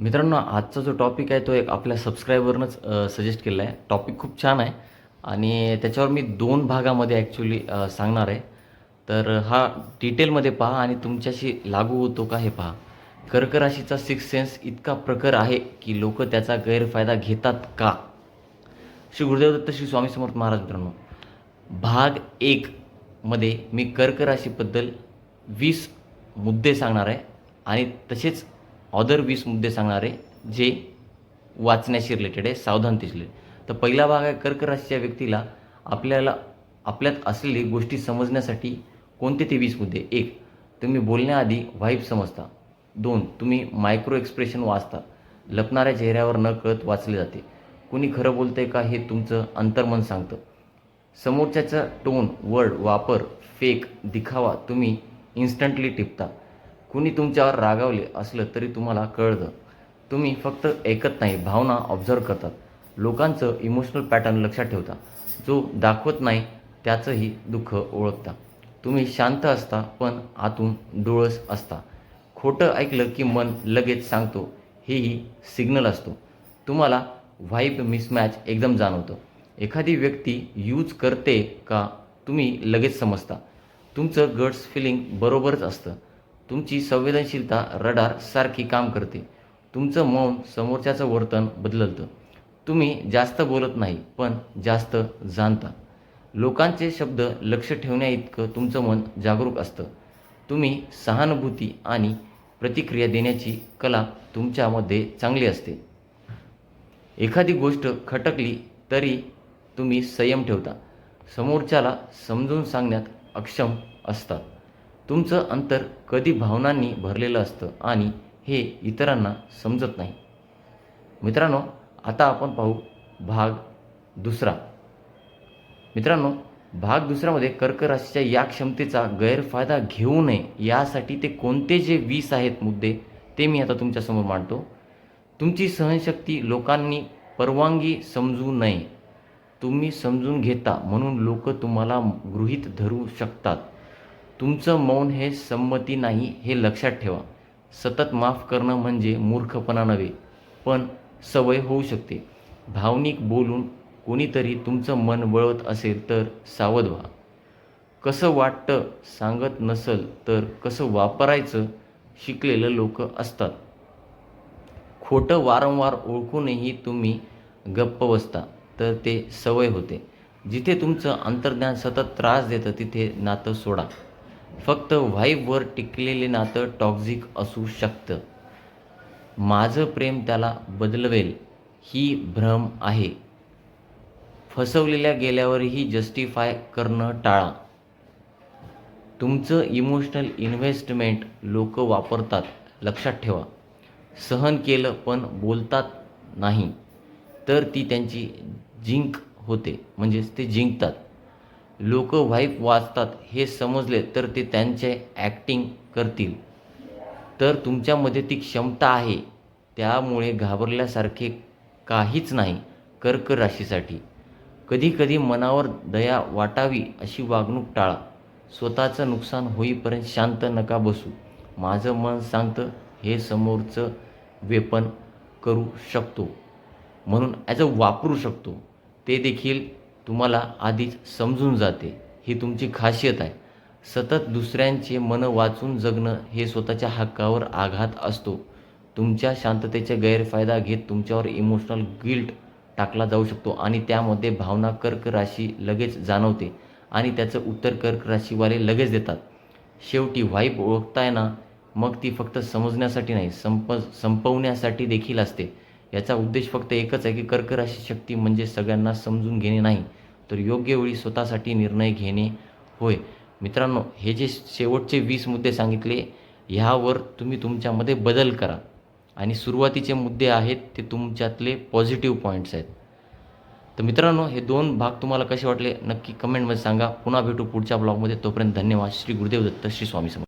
मित्रांनो आजचा जो टॉपिक आहे तो एक आपल्या सबस्क्रायबरनंच सजेस्ट केला आहे. टॉपिक खूप छान आहे. आणि त्याच्यावर मी दोन भागामध्ये ॲक्च्युली सांगणार आहे. तर हा डिटेलमध्ये पहा आणि तुमच्याशी लागू होतो का हे पहा. कर्क राशीचा सिक्स सेन्स इतका प्रखर आहे की लोक त्याचा गैरफायदा घेतात का? श्री गुरुदेव दत्त श्री स्वामी समर्थ महाराज मित्रांनो भाग एक मध्ये मी कर्क राशीबद्दल वीस मुद्दे सांगणार आहे. आणि तसेच ऑदर वीस मुद्दे सांगणार आहे जे वाचण्याशी रिलेटेड आहे सावधानतेशी रिलेटेड तर पहिला भाग आहे कर्क राशीच्या व्यक्तीला आपल्याला आपल्यात असलेली गोष्टी समजण्यासाठी कोणते ते वीस मुद्दे? एक तुम्ही बोलण्याआधी व्हाईब समजता. दोन तुम्ही मायक्रो एक्सप्रेशन वाचता. लपणाऱ्या चेहऱ्यावर न कळत वाचले जाते. कुणी खरं बोलतंय का हे तुमचं अंतर्मन सांगतं. समोरच्याचा टोन वर्ड वापर फेक दिखावा तुम्ही इन्स्टंटली टिपता. कुणी तुमच्यावर रागावले असलं तरी तुम्हाला कळतं. तुम्ही फक्त ऐकत नाही भावना ऑब्झर्व करतात. लोकांचं इमोशनल पॅटर्न लक्षात ठेवता. जो दाखवत नाही त्याचंही दुःख ओळखता. तुम्ही शांत असता पण आतून डोळस असता. खोटं ऐकलं की मन लगेच सांगतो हेही सिग्नल असतो. तुम्हाला व्हाईब मिसमॅच एकदम जाणवतं. एखादी व्यक्ती यूज करते का तुम्ही लगेच समजता. तुमचं गट्स फिलिंग बरोबरच असतं. तुमची संवेदनशीलता रडार सारखी काम करते. तुमचं मौन समोरच्याचं वर्तन बदलतं. तुम्ही जास्त बोलत नाही पण जास्त जाणता. लोकांचे शब्द लक्ष ठेवण्याइतकं तुमचं मन जागरूक असतं. तुम्ही सहानुभूती आणि प्रतिक्रिया देण्याची कला तुमच्यामध्ये चांगली असते. एखादी गोष्ट खटकली तरी तुम्ही संयम ठेवता. समोरच्याला समजून सांगण्यात अक्षम असतात. तुमचं अंतर कधी भावनांनी भरलेलं असतं आणि हे इतरांना समजत नाही. मित्रांनो आता आपण पाहू भाग दुसरा. मित्रांनो भाग दुसऱ्यामध्ये कर्क राशीच्या या क्षमतेचा गैरफायदा घेऊ नये यासाठी ते कोणते जे वीस आहेत मुद्दे ते मी आता तुमच्यासमोर मांडतो. तुमची सहनशक्ती लोकांनी परवानगी समजू नये. तुम्ही समजून घेता म्हणून लोक तुम्हाला गृहीत धरू शकतात. तुमचं मौन हे संमती नाही हे लक्षात ठेवा. सतत माफ करणं म्हणजे मूर्खपणा नव्हे पण सवय होऊ शकते. भावनिक बोलून कोणीतरी तुमचं मन वळवत असेल तर सावध व्हा. कसं वाटतं सांगत नसल तर कसं वापरायचं शिकलेलं लोक असतात. खोटं वारंवार ओळखूनही तुम्ही गप्प बसता तर ते सवय होते. जिथे तुमचं अंतर्ज्ञान सतत त्रास देतं तिथे नातं सोडा. फक्त व्हाईबवर टिकलेले नातं टॉक्झिक असू शकतं. माझं प्रेम त्याला बदलवेल ही भ्रम आहे. फसवलेल्या गेल्यावरही जस्टिफाय करणं टाळा. तुमचं इमोशनल इन्व्हेस्टमेंट लोक वापरतात लक्षात ठेवा. सहन केलं पण बोलतात नाही तर ती त्यांची जिंक होते म्हणजेच ते जिंकतात. लोक व्हाईप वाचतात हे समजले तर ते त्यांचे ॲक्टिंग करतील. तर तुमच्यामध्ये ती क्षमता आहे. त्यामुळे घाबरल्यासारखे काहीच नाही कर्क राशीसाठी. कधीकधी मनावर दया वाटावी अशी वागणूक टाळा. स्वतःचं नुकसान होईपर्यंत शांत नका बसू. माझं मन सांगतं हे समोरचं वेपन करू शकतो. म्हणून ॲज अ वापरू शकतो. ते देखील तुम्हाला आधीच समजून जाते. ही तुमची खासियत आहे. सतत दुसऱ्यांचे मन वाचून जगणं हे स्वतःच्या हक्कावर आघात असतो. तुमच्या शांततेचा गैरफायदा घेत तुमच्यावर इमोशनल गिल्ट टाकला जाऊ शकतो आणि त्यामध्ये भावना कर्क राशी लगेच जाणवते आणि त्याचं उत्तर कर्क राशीवाले लगेच देतात. शेवटी व्हाईब ओळखताय ना मग ती फक्त समजण्यासाठी नाही संप संपवण्यासाठी देखील असते. याचा उद्देश फक्त एकच आहे की कर्क राशी शक्ती म्हणजे सगळ्यांना समजून घेणे नाही. तर योग्य वेळी स्वतःसाठी निर्णय घेणे होय. मित्रांनो हे जे शेवटचे वीस मुद्दे सांगितले ह्यावर तुम्ही तुमच्यामध्ये बदल करा. आणि सुरुवातीचे मुद्दे आहेत ते तुमच्यातले पॉझिटिव्ह पॉईंट्स आहेत. तर मित्रांनो हे दोन भाग तुम्हाला कसे वाटले नक्की कमेंटमध्ये सांगा. पुन्हा भेटू पुढच्या ब्लॉगमध्ये तोपर्यंत धन्यवाद. श्री गुरुदेव दत्त श्री स्वामी समर्थ.